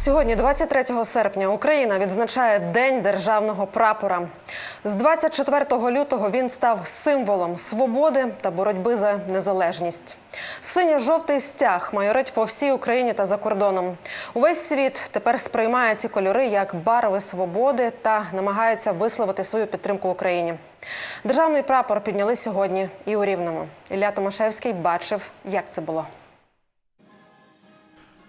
Сьогодні, 23 серпня, Україна відзначає День державного прапора. З 24 лютого він став символом свободи та боротьби за незалежність. Синьо-жовтий стяг майорить по всій Україні та за кордоном. Увесь світ тепер сприймає ці кольори як барви свободи та намагається висловити свою підтримку Україні. Державний прапор підняли сьогодні і у Рівному. Ілля Томашевський бачив, як це було.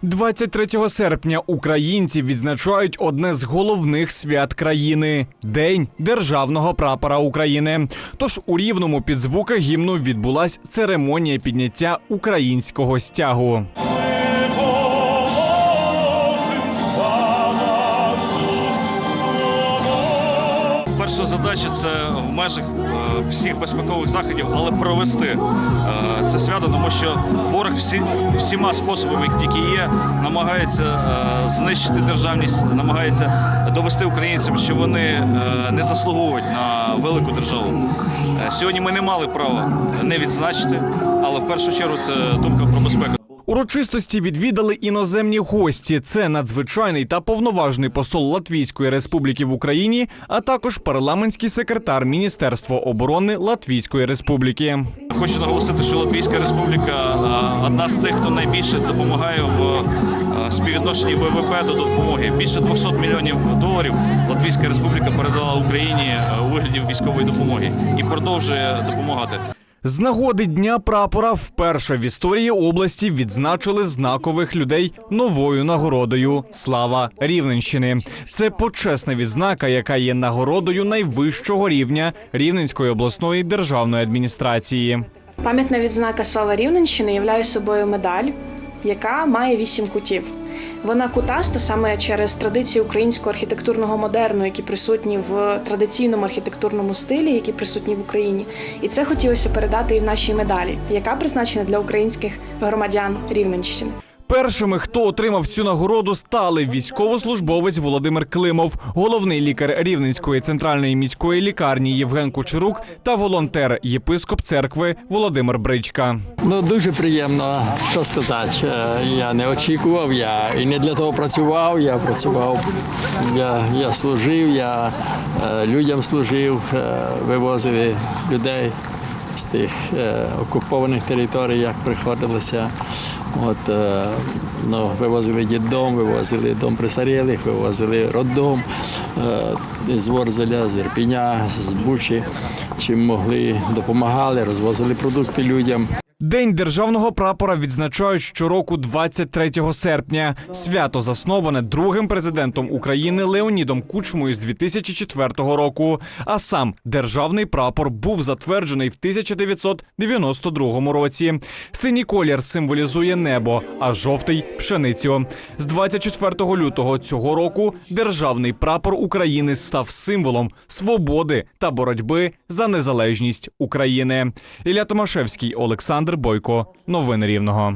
23 серпня українці відзначають одне з головних свят країни День державного прапора України. Тож у рівному під звуки гімну відбулася церемонія підняття українського стягу. Перша задача це в межах е, всіх безпекових заходів, але провести е, це свято, тому що ворог всі, всіма способами, які є, намагається е, знищити державність, намагається довести українцям, що вони не заслуговують на велику державу. Сьогодні ми не мали права не відзначити, але в першу чергу це думка про безпеку. Урочистості відвідали іноземні гості. Це надзвичайний та повноважний посол Латвійської Республіки в Україні, а також парламентський секретар Міністерства оборони Латвійської Республіки. Хочу наголосити, що Латвійська Республіка одна з тих, хто найбільше допомагає в співвідношенні ВВП до допомоги. Більше 200 мільйонів доларів Латвійська Республіка передала Україні у вигляді військової допомоги і продовжує допомагати. З нагоди Дня прапора вперше в історії області відзначили знакових людей новою нагородою Слава Рівненщини. Це почесна відзнака, яка є нагородою найвищого рівня Рівненської обласної державної адміністрації. Пам'ятна відзнака Слава Рівненщини являє собою медаль, яка має вісім кутів. Вона кутаста саме через традиції українського архітектурного модерну, які присутні в традиційному архітектурному стилі, які присутні в Україні. І це хотілося передати і в нашій медалі, яка призначена для українських громадян Рівненщини. Першими, хто отримав цю нагороду, стали військовослужбовець Володимир Климов, головний лікар Рівненської центральної міської лікарні Євген Кучерук та волонтер єпископ церкви Володимир Бричка. Ну дуже приємно, що сказати. Е, Я не очікував, я і не для того працював. Я працював, я, я служив, я е, людям служив, е, вивозили людей з тих е, окупованих територій, як приходилося. От, е, ну, вивозили діддом, вивозили дом присарілих, вивозили роддом е, з Ворзеля, з Ірпіня, з Бучі. Чим могли, допомагали, розвозили продукти людям. День державного прапора відзначають щороку 23 серпня. Свято засноване другим президентом України Леонідом Кучмою з 2004 року. А сам державний прапор був затверджений в 1992 році. Синій колір символізує небо, а жовтий пшеницю. З 24 лютого цього року державний прапор України став символом свободи та боротьби за незалежність України. Ілля Томашевський, Олександр Бойко. Новини Рівного.